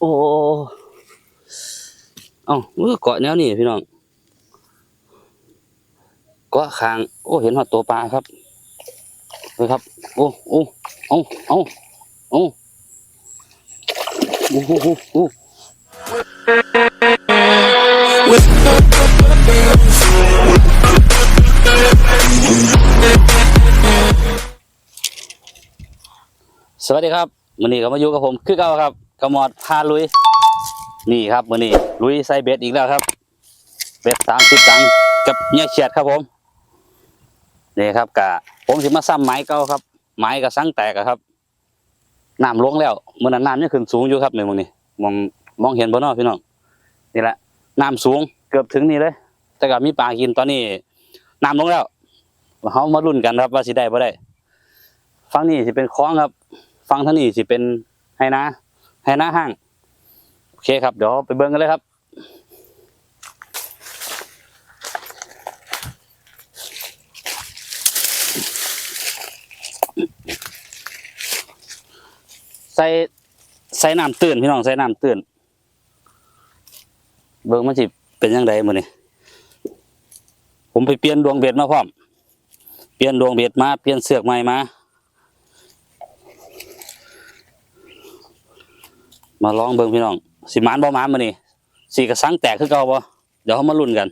โอ้เอ้ามือเกาะแนวนี่พี่น้องเกาะคาง โอ้ เห็นหอดตัวปลาครับเลยครับ โอ้โอ้เอาเอาเอาโอ้โหโอ้สวัสดีครับมื้อนี้ก็มาอยู่กับผมคือเก่าครับ กระหมอดพาลุย นี่ครับมือนี้ลุยใส่เบ็ดอีกแล้วครับ เบ็ดสามสิบตังกับเนี่ยเฉียดครับผมนี่ครับกะผมสิมาซ้ำไม้เก่าครับ ไม้กับสังแตกครับน้ำลงแล้วเมื่อนั้นน้ำยังขึ้นสูงอยู่ครับในมองนี้มองมองเห็นบ่นอพี่น้องนี่แหละน้ำสูงเกือบถึงนี่เลย แต่ก็มีปลากินตอนนี้น้ำลงแล้วเขามาลุ้นกันครับว่าสิได้บ่ได้ฝั่งนี้สิเป็นคลองครับฝั่งท่านี้สิเป็นไหนา ไหนาห้าง โอเคครับ เดี๋ยวไปเบิ่งกันเลยครับ ใส่ใส่น้ำตื้นพี่น้องใส่น้ำตื้นเบิ่งมันสิเป็นยังไงมือนี้ผมไปเปลี่ยนดวงเบ็ดมาพร้อม เปลี่ยนดวงเบ็ดมา เปลี่ยนเสือกใหม่มา มาลองเบิ่งพี่น้อง สิมานบ่มานมื้อนี้สิกระสังแตกคือเก่าบ่เดี๋ยวเขามาลุ้นกัน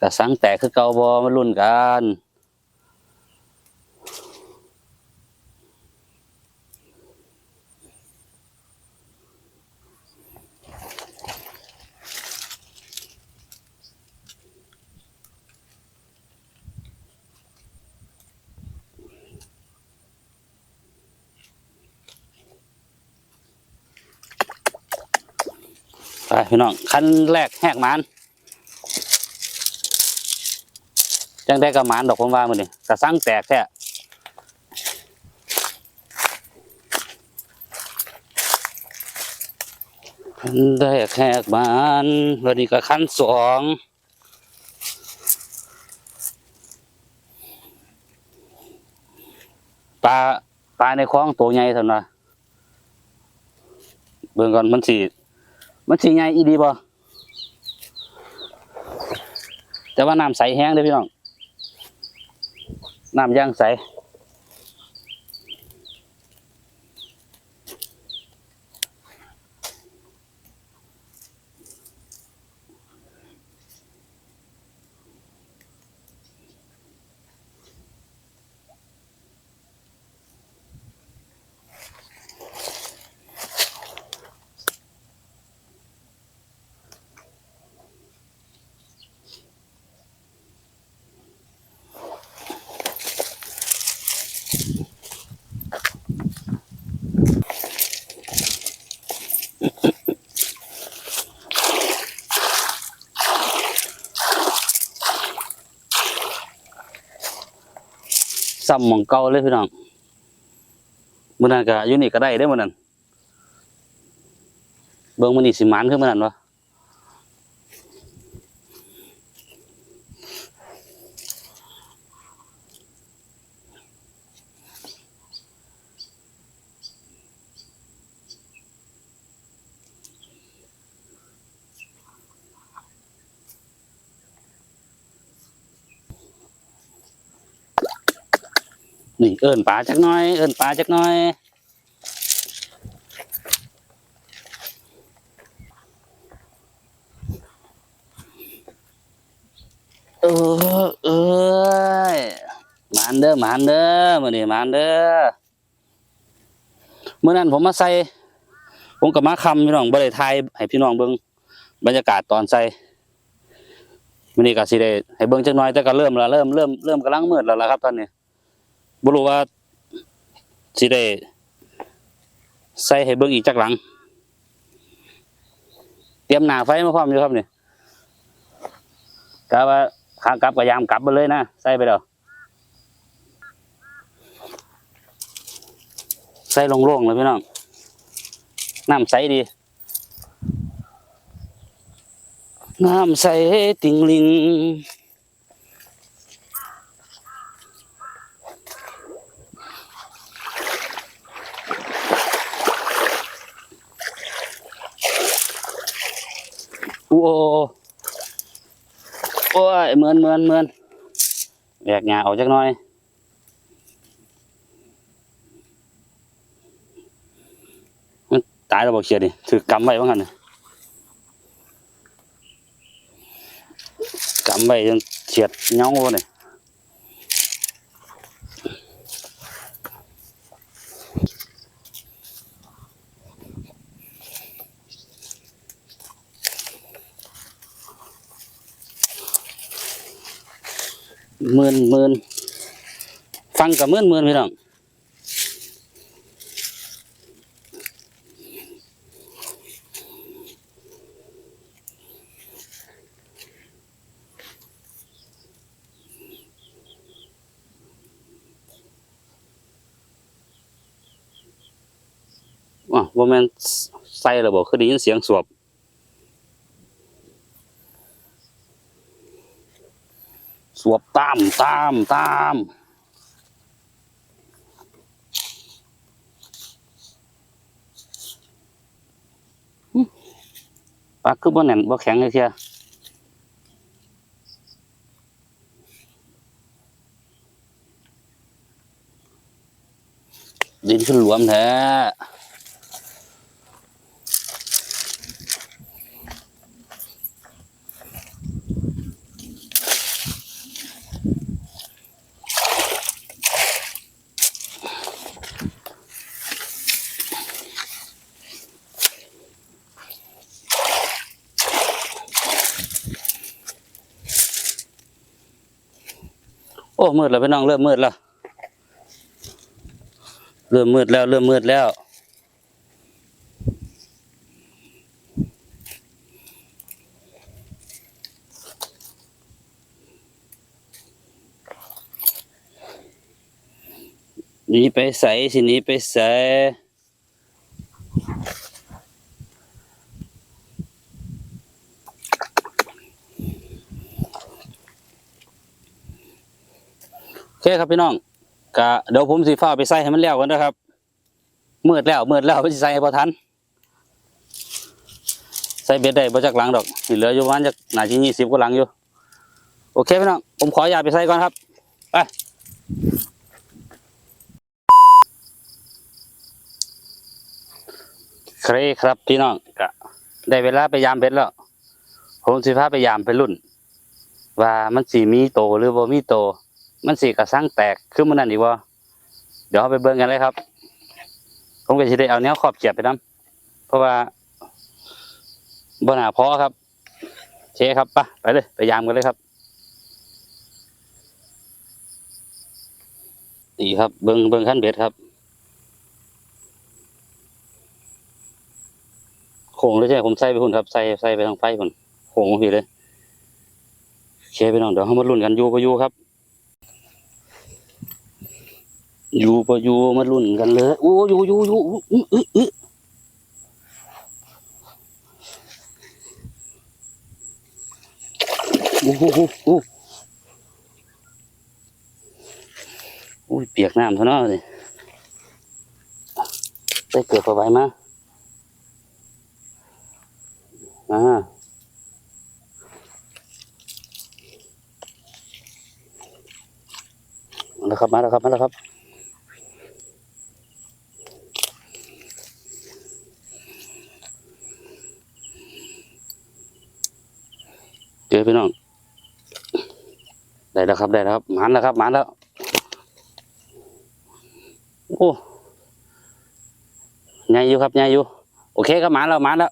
กระสังแตกคือเก่าบ่มาลุ้นกัน พี่น้องคันแรกแหกมานจังได้กับหมานดอกผมว่ามันนี่กระสังแตกแท้คันแรกแหกมานวันนี้ก็คันสองปลาปลาในคลองตัวใหญ่เท่านั้นวะเบิ่งก่อนมันสี มันสิไงอีดีบ่แต่ว่าน้ำใสแห้งเด้อพี่น้อง น้ำย่างใส ซ้ำมองเก่าเลยพี่น้องมันนั่นก็อยู่นี่ก็ได้ได้มันนั่นเบิ้งมันนี่สิมันขึ้นมันนั่นวะ นี่เอิ้นปลาจักน่อย เอิ้นปลาจักน่อยเออเอ้ยมานเด้อมานเด้อมื้อนี้มานเด้อเมื้อนั้นผมมาใส่ผมก็มาคำพี่น้องบ่ได้ถ่ายให้พี่น้องเบิ่งบรรยากาศตอนใส่มื้อนี้ก็สิได้ให้เบิ่งจักน่อยแต่ก็เริ่มล้วเริ่มเริ่มเริ่มกำลังมืดแล้วละครับตอนนี้ บ่รู้ว่าสิได้ใส่ให้เบิ่งอีกจักหลัง เตรียมหนาไฟมาพร้อมอยู่ครับนี่กะว่าขากลับก็ยามกลับไปเลยนะ ใส่ไปเด้อใส่โล่งๆเลยพี่น้อง น้ำใสดี น้ำใสติงลิง โอ้ยเหมือนเหมือนเหมือนแบกหงาออกจักหน่อยมันตายแล้วบอกเขียดนี่ถือกำไว้บ้างกันนะกำไว้จนเฉียดเงาเลย หมื่นหมื่นฟังกับหมื่นหมื่นพี่น้องว่าแมนใส่ระบบคือได้ยินเสียงสวบ วบตามตามตามหึปาคือบ่แน่นบ่แข็งเลยเทียดินขึ้นหลวมแท้ อ้มืดแล้วพี่น้องเริ่มมืดแล้วเริ่มมืดแล้ว เริ่มมืดแล้ว นีไปใส่สินีไปใส่ เคครับพี่น้องกะเดี๋ยวผมสีฟ้าไปใส่ให้มันแล้วกันนะครับมืดแล้วมืดแล้วไม่ใส่ให้พอทันใส่เบ็ดได้บ่จากหลังดอกนี่เหลืออยู่ประมาณจากหนาทียี่สิบกว่าหลังอยู่ โอเคพี่น้องผมขออนุญาไปใส่ก่อนครับไปครครับพี่น้องก็ได้เวลาไปยามเบ็ดแล้วผมสิพาไปยามไปรุ่น ว่ามันสีมีโตหรือบ่มีโต มันสีกระสังแตกขึ้นมันนั่นอีกบ่เดี๋ยวเราไปเบิ่งกันเลยครับ ผมก็สิได้เอาแนวขอบเขียบไปนํเพราะว่าบน่าพอครับเคครับไปไปเลยไปยามกันเลยครับนี่ครับเบิ่งเบิ่งขั้นเบ็ดครับ โค้งเลยใช่ไหมผมใส่ไปพุ่นครับใส่ใส่ไปทางไฟพุ่นโค้งพี่เลยเคไปน้องเดี๋ยวเรามาลุ้นกันอยู่ปะอยู่ครับ อยู่ปะอยู่มาลุ้นกันเลยโอ้อยู่อยู่อยู่อื้ออื้ออื้อโอ้โหโอ้โอ้ยเปียกน้ำซะเนาะนี่ได้เกิดพอใบมาอ่าแล้วครับมาแล้วครับมาแล้วครับ เจอ พี่น้องได้แล้วครับได้แล้วครับหมานแล้วครับหมานแล้ว โอ้ใหญ่อยู่ครับใหญ่อยู่ โอเคครับหมานแล้วหมานแล้ว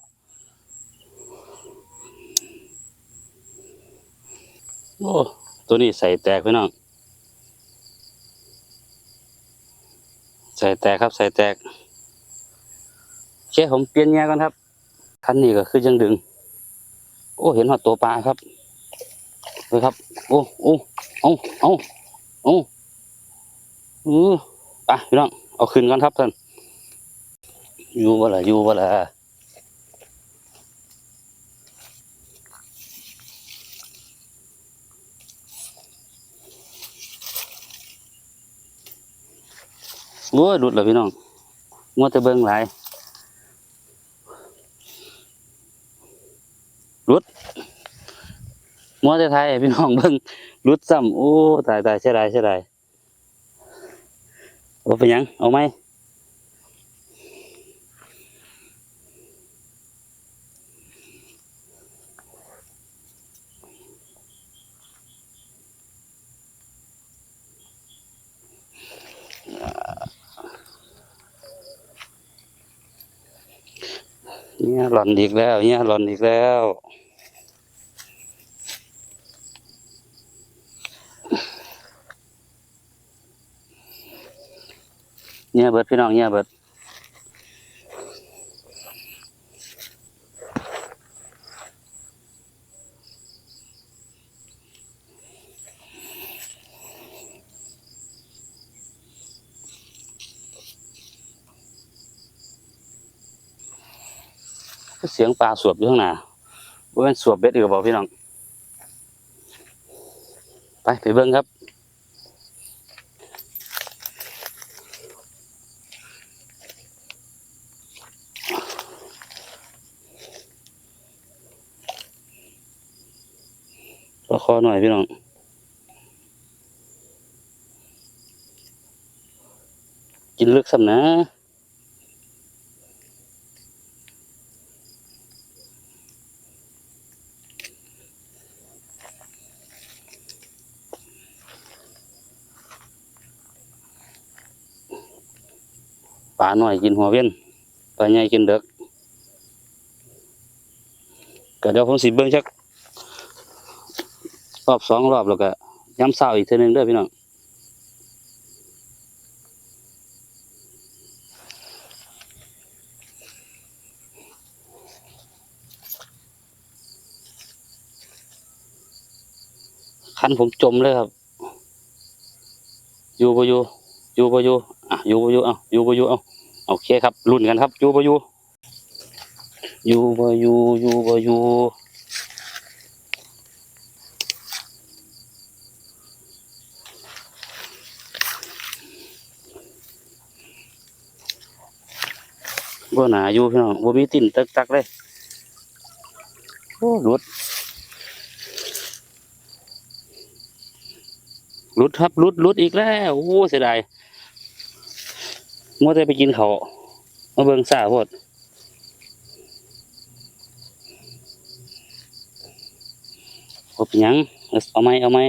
โอ้ตัวนี้ใส่แตกพี่น้องใส่แตกครับ ใส่แตกโอเคผมเปลี่ยนแง่ก่อนครับคันนี้ก็คือยังดึง โอ้เห็นหัวตัวปลาครับ เลยครับ โอ้โอ้เอาเอาเอาอืออะพี่น้องเอาขึ้นก่อนครับท่านอยู่บ่ล่ะอยู่บ่ล่ะโอ้ยดุดแล้วพี่น้องมัวแต่เบิ่งหลายหลุด มัวแต่ไทยพี่น้องเบิ่งรุดซ้ำโอ้ตายตายเสียดายเสียดายว่าเป็นยังเอาไหมเนี่ยหล่อนอีกแล้วเนี่ยหล่อนอีกแล้ว เนี่ยเบิดพี่น้องเนี่ยเบิดเสียงปลาสวบอยู่ข้างหน้าว่าเป็นสวบเบ็ดอีกบ่พี่น้อง ไปไปเบิ่งครับ ประค อหน่อยพี่น้องกินลึกสำนะปลาหน่อยกินหัวเว้นปลาใหญ่กินเด็กก็เดี๋ยวผมสิเบิ่งชัก รอบสองรอบแล้วก็ย้ำเศร้าอีกเทีนึงด้อพี่น้องคันผมจมเลยครับ อยู่ปอยู่ อยู่ปอยู่อะอยู่ปอยู่เอาอยู่ปอยู่เอาโอเคครับ รุ่นกันครับ อยู่ปอยู่ อยู่ปอยู่อยู่ปอยู่ บ่หนาอยู่พี่น้องบ่มีติ่นตึกตักเลยโอ้หลุดหลุดครับหลุดหลุดอีกแล้วโอ้เสียดายมัวแต่ไปกินเขาวมาเบิ่งซ่าโพดเอาเป็นหยังเอาไหมเอาไหม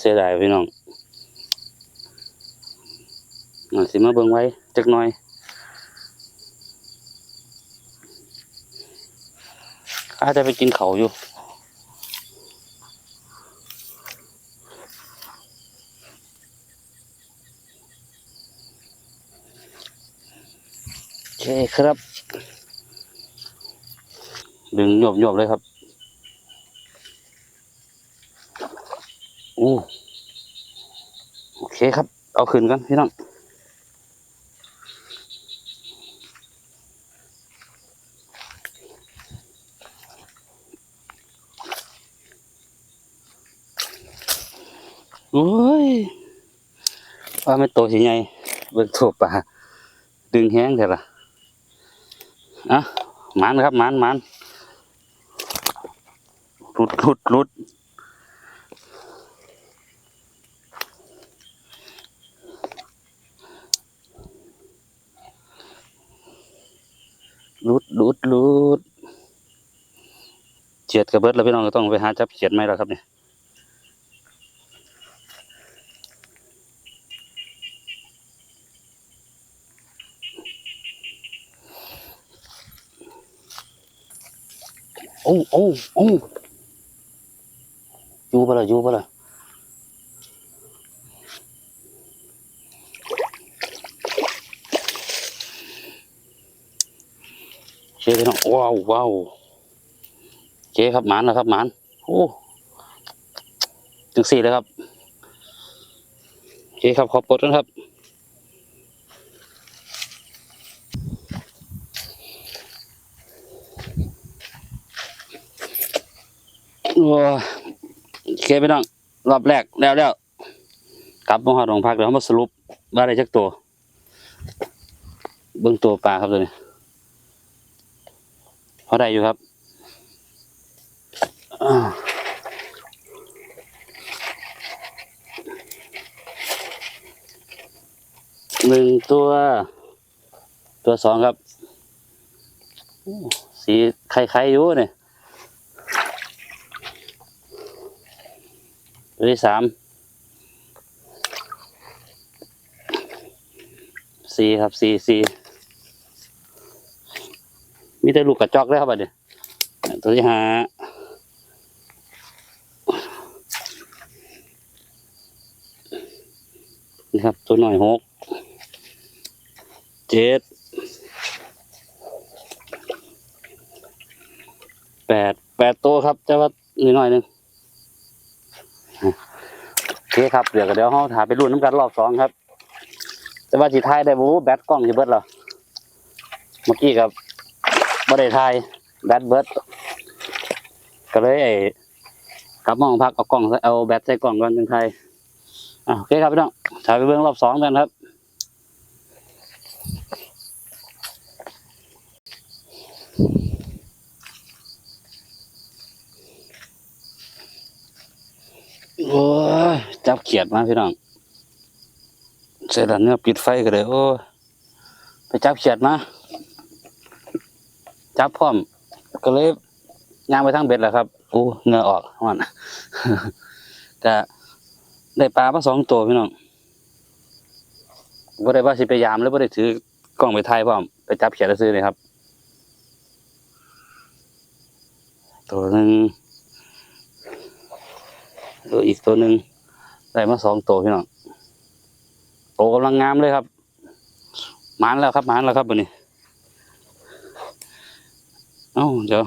เสียดายพี่น้องอ่าสิมาเบิ่งไว้จักหน่อยอาจจะไปกินเขาอยู่โอเคครับ ดึงหยบหยบเลยครับ อ้โอเคครับ เอาขึ้นกันพี่น้องโอ้ยว่าไม่โตสิไงเบิ่งโถปลาดึงแห้งเถอะล่ะอะหมันครับหมันหมันหลุดหลุดหลุด หลุดหลุดหลุดเฉียดกระเบิดแล้วพี่น้องก็ต้องไปหาจับเฉียดไหมล้วครับเนี่ยโอ้โอ้โอ้อยู่ปะล่ะอยู่ปะล่ะ เคพี่น้องว้าวว้าวเจ๊ครับหมานแล้วครับหมานโอ้ถึงสี่แล้วครับเคครับขอปลดกันครับโอ้ยโอเคพี่น้องรอบแรกแล้วแล้วกลับมาหอดโรงพักเดี๋ยวมาสรุปว่าได้จักตัว เบื้องตัวปลาครับตัวนี้ พอได้อยู่ครับหนึ่งตัว ตัวสองครับโอ้สีไข่ๆอยู่เนี่ยตัวที่สามสี่ครับสี่สี่มี แต่ลูกกระจอกเลยครับบัดนี้ตัวที่ห้านี่ครับ ตัวหน่อยหกเจ็ดแปดแปดตัวครับแต่ว่านิดหน่อยหนึ่งโอเคครับเดี๋ยวก็เดี๋ยวเราถ่ายไปรุ่นน้ำกันรอบสองครับ แต่ว่าจีทายได้บูแบตกล้องจะเบิดเหรอเมื่อกี้กับ บ่ได้ทายแบตเบิดก็เลยไอ้กลับมองพักเอากล้องเอาแบตใส่กล้องก่อนจังไทยอะโอเคครับพี่น้องถ่ายไปเบื้องรอบสองกันครับโอ้จับเขียดมาพี่น้องเสร็จแล้วเนี่ยปิดไฟก็เลยโอ้ไปจับเขียดมา จับพร้อม ก็เลยย่างไปทางเบ็ดแหละครับโอ้เงือออกมันก็ได้ปลามาสองตัวพี่น้องบ่ได้ว่าสิไปยามแล้วบ่ได้ถือกล้องไปถ่ายพร้อมไปจับเขียดแล้วซื้อเลยครับ ตัวหนึ่งตัวอีกตัวหนึ่งได้มาสองตัวพี่น้องโตกำลังงามเลยครับหมานแล้วครับหมานแล้วครับวันนี้ เอ้าเดี๋ยว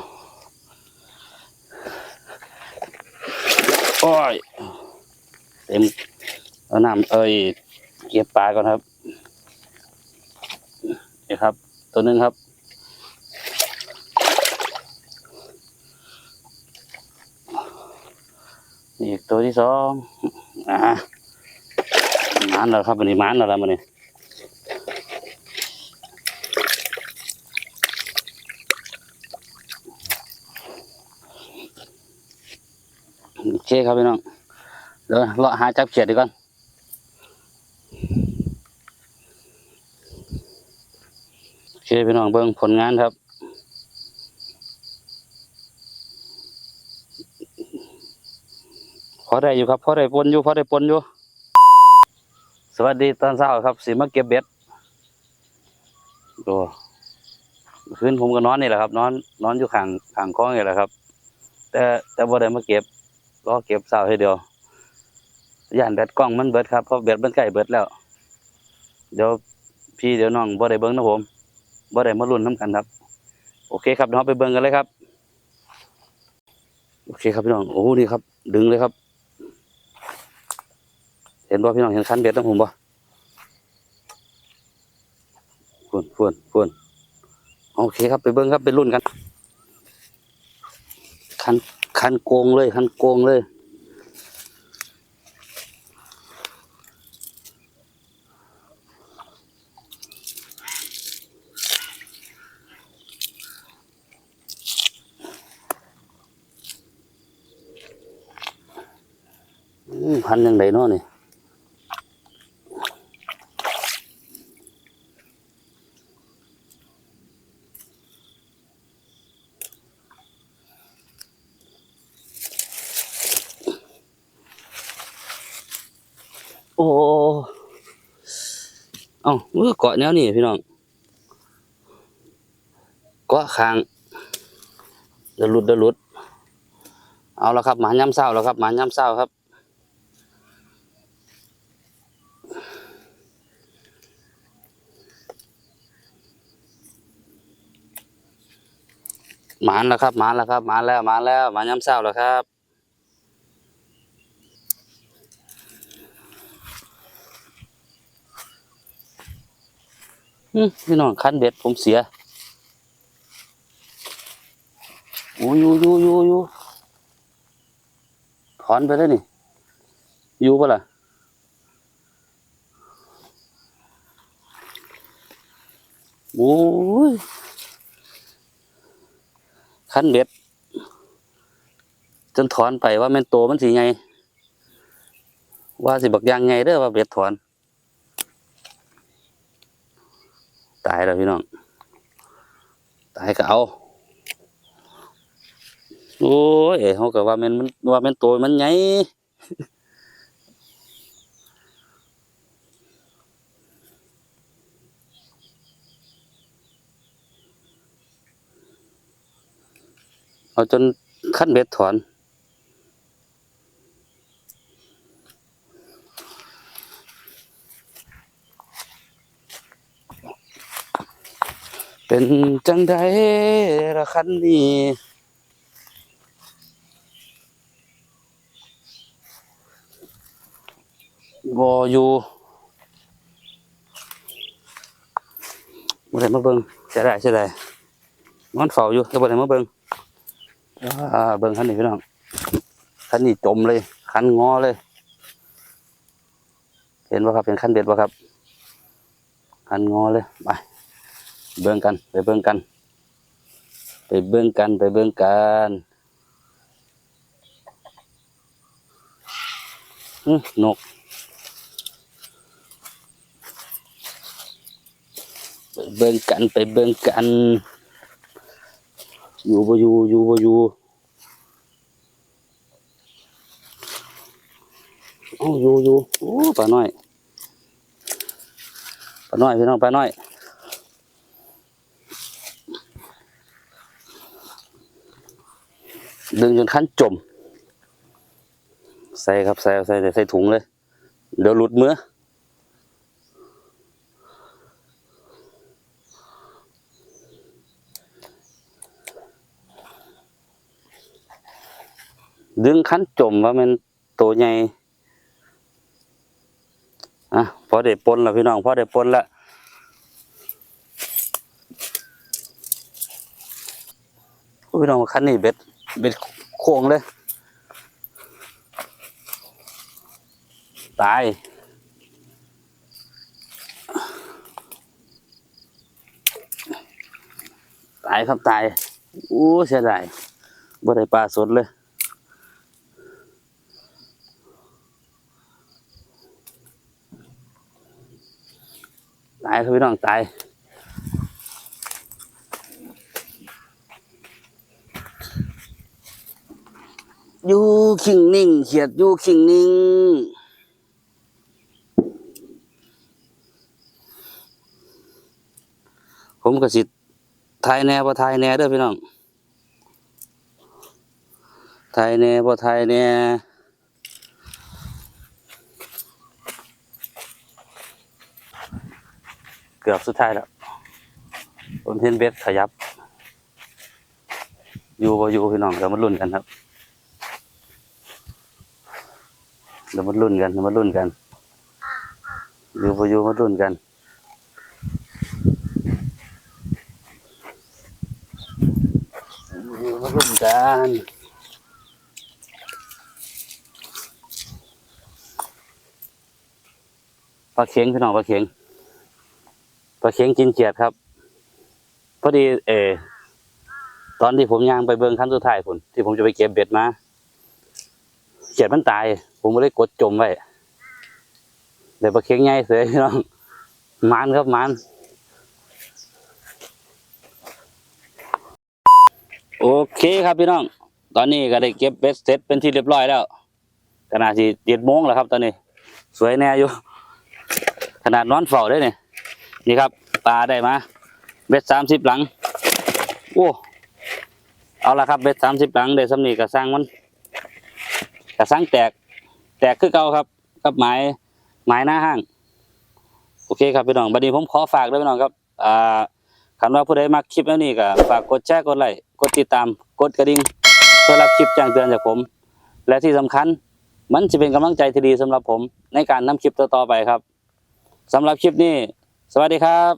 โอ้ยเต็มเอาน้ำเอ้ยเก็บปลาก่อนครับนี่ครับ ตัวหนึ่งครับ นี่ตัวที่สองอ่ามานแล้วครับวันนี้มานแล้วครับวันนี้โอเคครับพี่น้องเดี๋ยวเลาะหาจับเขียดดีก่อนโอเคพี่น้องเบิ่งผลงานครับพอได้อยู่ครับพอได้ปนอยู่พอได้ปนอยู่ สวัสดีตอนเช้าครับสิมาเก็บเบ็ดดูเมื่อคืนผมก็นอนนี่แหละครับ นอนนอนอยู่ข้างข้างคลองนี่แหละครับ แต่แต่บ่ได้มาเก็บ รอเก็บเช้าให้เดียวย่านแบตกล้องมันเบิดครับเพราะแบตมันใกล้เบิดแล้ว เดี๋ยวพี่เดี๋ยวน้องบ่ได้เบิ่งนะผมบ่ได้มาลุ้นน้กันครับ โอเคครับเดี๋ยวไปเบิ่งกันเลยครับ โอเคครับพี่น้องโอ้โหนี่ครับ ดึงเลยครับ เห็นบ่พี่น้องเห็นคันเบ็ดของผมบ่ฟวนฟวนฟวนโอเคครับไปเบิ้งครับไปรุ่นกันคัน คันโกงเลย คันโกงเลยพันยังไงเนาะนี่ โอ้เอเกาะแนวนี่พี่น้องเกาะคางเดือดหลุดเดือดหลุดเอาแล้วครับหมาย่ำเศร้าแล้วครับหมาย่ำเศร้าครับหมานแล้วครับหมานแล้วครับหมานแล้วหมานแล้วหมานย้ำเศร้าแล้วครับ พี่น้องคันเบ็ดผมเสียอู้ยูยูยูยูถอนไปได้นี่อยู่ปะล่ะโอ้ยคันเบ็ด จนถอนไปว่าม่นโตมันสิไง ว่าสิบักยางไงเด้อว่าเบ็ดถอน ตายแล้วพี่น้อง ตายก็เอา โอ้ยเขาก็ว่ามันมันว่ามันโตมันไงเอาจนขั้นเบ็ดถอน เป็นจังไดละคันนี้บออยู่บ่ได้มาเบิ่งเสียดายเสียดายนอนเฝ้าอยู่แต่บ่ได้มาเบิ่งอ่าเบิ่งคันนี้พี่น้องคันนี้จมเลยคันงอเลย เห็นบ่ครับเป็นคันเด็ดบ่ครับคันงอเลยไป เบิ่งกัน ไปเบิ่งกัน ไปเบิ่งกัน ไปเบิ่งกันอื้อนกไปเบิ่งกัน ไปเบิ่งกัน อยู่บ่อยู่ อยู่บ่อยู่เอ้อยู่อยู่โอ้ปลาน้อยปลาน้อยพี่น้องปลาน้อย ดึงจนขั้นจม ใส่ครับใส่ใส่ใส่ถุงเลย เดี๋ยวหลุดมือดึงขั้นจมว่ามันตัวใหญ่ อะพอได้ปนแล้วพี่น้องพอได้ปนแล้วพี่น้องคันนี้เบ็ด เบ็ดโค้งเลย ตาย ตายครับตาย โอ้เสียดายบ่ได้ปลาสดเลยตายครับพี่น้องตาย อยู่ ขิงนิ่ง เขียดอยู่ขิงนิ่ง ผมก็สิทายแน่บ่ทายแน่เด้อพี่น้องทายแน่บ่ทายแน่เกือบสุดท้ายแล้วผมเห็นเบ็ดขยับ อยู่บ่อยู่พี่น้องเดี๋ยวมาลุ้นกันครับ เดี๋ยวมารุ่นกันเดี๋ยวมารุ่นกันอยู่พอยู่มารุ่นกันอยู่มารุ่นกันปลาเข็งพี่น้องปลาเข็งปลาเข็งกินเกียดครับ พอดีเออตอนที่ผมย่างไปเบิงขั้นสุดท้ายผมที่ผมจะไปเก็บเบ็ดมา เขียดมันตาย ผมก็เลยกดจมไว้เดี๋ยวปลาเค็งใหญ่เสียพี่น้องมันครับมันโอเคครับพี่น้อง ตอนนี้ก็ได้เก็บเบ็ดเสร็จเป็นที่เรียบร้อยแล้วขนาดที่เจ็ดโมงแล้วครับ ตอนนี้ สวยแน่อยู่ ขนาดนอนเฝ้าได้เนี่ยนี่ครับปลาได้มาเบ็ดสามสิบหลัง โอ้ เอาละครับเบ็ดสามสิบหลังได้สำนีกระสร้างมัน กระสังแตก แตกคือเก่าครับ กับไม้ไม้หน้าห้าง โอเคครับพี่น้องบัดนี้ผมขอฝากด้วยพี่น้องครับอ่าคำว่าผู้ใดมักคลิปแล้วนี่ก็ฝากกดแชร์กดไลค์กดติดตามกดกระดิ่งเพื่อรับคลิปแจ้งเตือนจากผม และที่สำคัญ มันจะเป็นกำลังใจที่ดีสำหรับผม ในการนำคลิปต่อๆไปครับสำหรับคลิปนี้ สวัสดีครับ